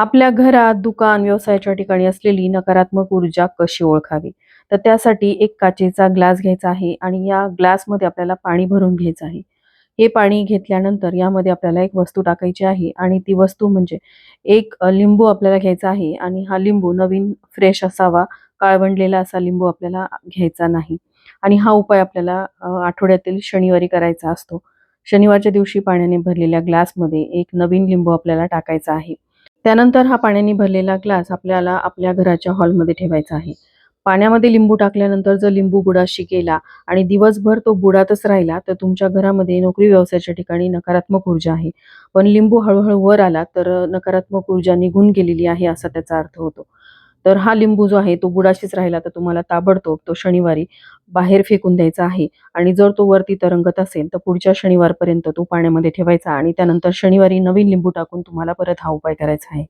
आपल्या घरात, दुकान, व्यवसायाच्या ठिकाणी असलेली नकारात्मक ऊर्जा कशी ओळखावी? तर त्यासाठी एक काचेचा ग्लास घ्यायचा आहे आणि या ग्लासमध्ये आपल्याला पाणी भरून घ्यायचं आहे. हे पाणी घेतल्यानंतर यामध्ये आपल्याला एक वस्तू टाकायची आहे आणि ती वस्तू म्हणजे एक लिंबू आपल्याला घ्यायचा आहे आणि हा लिंबू नवीन फ्रेश असावा, काळवंडलेला असा लिंबू आपल्याला घ्यायचा नाही. आणि हा उपाय आपल्याला आठवड्यातील शनिवारी करायचा असतो. शनिवारच्या दिवशी पाण्याने भरलेल्या ग्लासमध्ये एक नवीन लिंबू आपल्याला टाकायचा आहे. त्यानंतर हा पाण्याने भरलेला ग्लास आपल्याला आपल्या घराच्या हॉलमध्ये ठेवायचा आहे. पाण्यामध्ये लिंबू टाकल्यानंतर जर लिंबू बुडाशी गेला आणि दिवसभर तो बुडातच राहिला, तर तुमच्या घरामध्ये नोकरी व्यवसायाच्या ठिकाणी नकारात्मक ऊर्जा आहे. पण लिंबू हळूहळू वर आला, तर नकारात्मक ऊर्जा निघून गेलेली आहे असा त्याचा अर्थ होतो. तर हा लिंबू जो आहे तो बुडाशीच राहिला, तर तुम्हाला ताबडतोब तो शनिवारी बाहेर फेकून द्यायचा आहे आणि जर तो वरती तरंगत असेल, तर पुढच्या शनिवारपर्यंत तो पाण्यामध्ये ठेवायचा आणि त्यानंतर शनिवारी नवीन लिंबू टाकून तुम्हाला परत हा उपाय करायचा आहे.